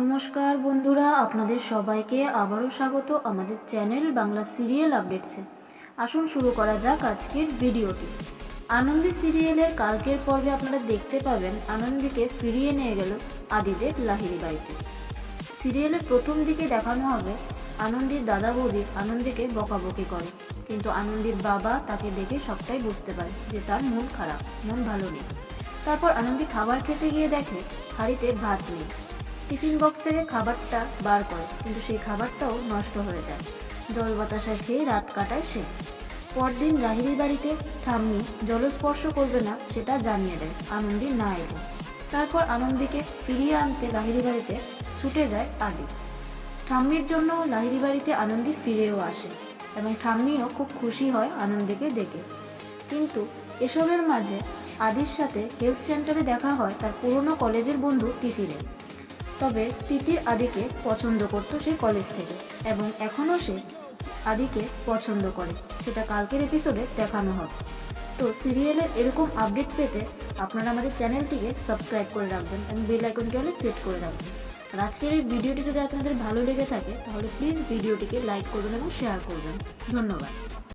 নমস্কার বন্ধুরা, আপনাদের সবাইকে আবারও স্বাগত আমাদের চ্যানেল বাংলা সিরিয়াল আপডেটসে। আসুন শুরু করা যাক আজকের ভিডিওটি। আনন্দী সিরিয়ালের কালকের পর্বে আপনারা দেখতে পাবেন, আনন্দীকে ফিরিয়ে নিয়ে গেল আদিদেব লাহিড়ি বাড়িতে। সিরিয়ালের প্রথম দিকে দেখানো হবে আনন্দীর দাদা বৌদি আনন্দীকে বকাবকি করে। কিন্তু আনন্দীর বাবা তাকে দেখে সবটাই বুঝতে পারে যে তার মন খারাপ, মন ভালো নেই। তারপর আনন্দী খাবার খেতে গিয়ে দেখে, হাঁড়িতে ভাত নেই। টিফিন বক্স থেকে খাবারটা বার করে, কিন্তু সেই খাবারটাও নষ্ট হয়ে যায়। জল বাতাসা খেয়ে রাত কাটায় সে। পরদিন রাহিরি বাড়িতে ঠাম্মি জলস্পর্শ করবে না সেটা জানিয়ে দেয়, আনন্দী না এলে। তারপর আনন্দীকে ফিরিয়ে আনতে লাহিরি বাড়িতে ছুটে যায় আদি। ঠাম্মির জন্য লাহিরি বাড়িতে আনন্দী ফিরেও আসে এবং ঠাম্মিও খুব খুশি হয় আনন্দীকে দেখে। কিন্তু এসবের মাঝে আদির সাথে হেলথ সেন্টারে দেখা হয় তার পুরনো কলেজের বন্ধু তিতিরের। তবে তিতির আদিকে পছন্দ করতো সে কলেজ থেকে এবং এখনও সে আদিকে পছন্দ করে। সেটা কালকের এপিসোডে দেখানো হবে। তো সিরিয়ালের এরকম আপডেট পেতে আপনারা আমাদের চ্যানেলটিকে সাবস্ক্রাইব করে রাখবেন এবং বেল আইকনটি হলে সেট করে রাখবেন। আর আজকের এই ভিডিওটি যদি আপনাদের ভালো লেগে থাকে, তাহলে প্লিজ ভিডিওটিকে লাইক করবেন এবং শেয়ার করবেন। ধন্যবাদ।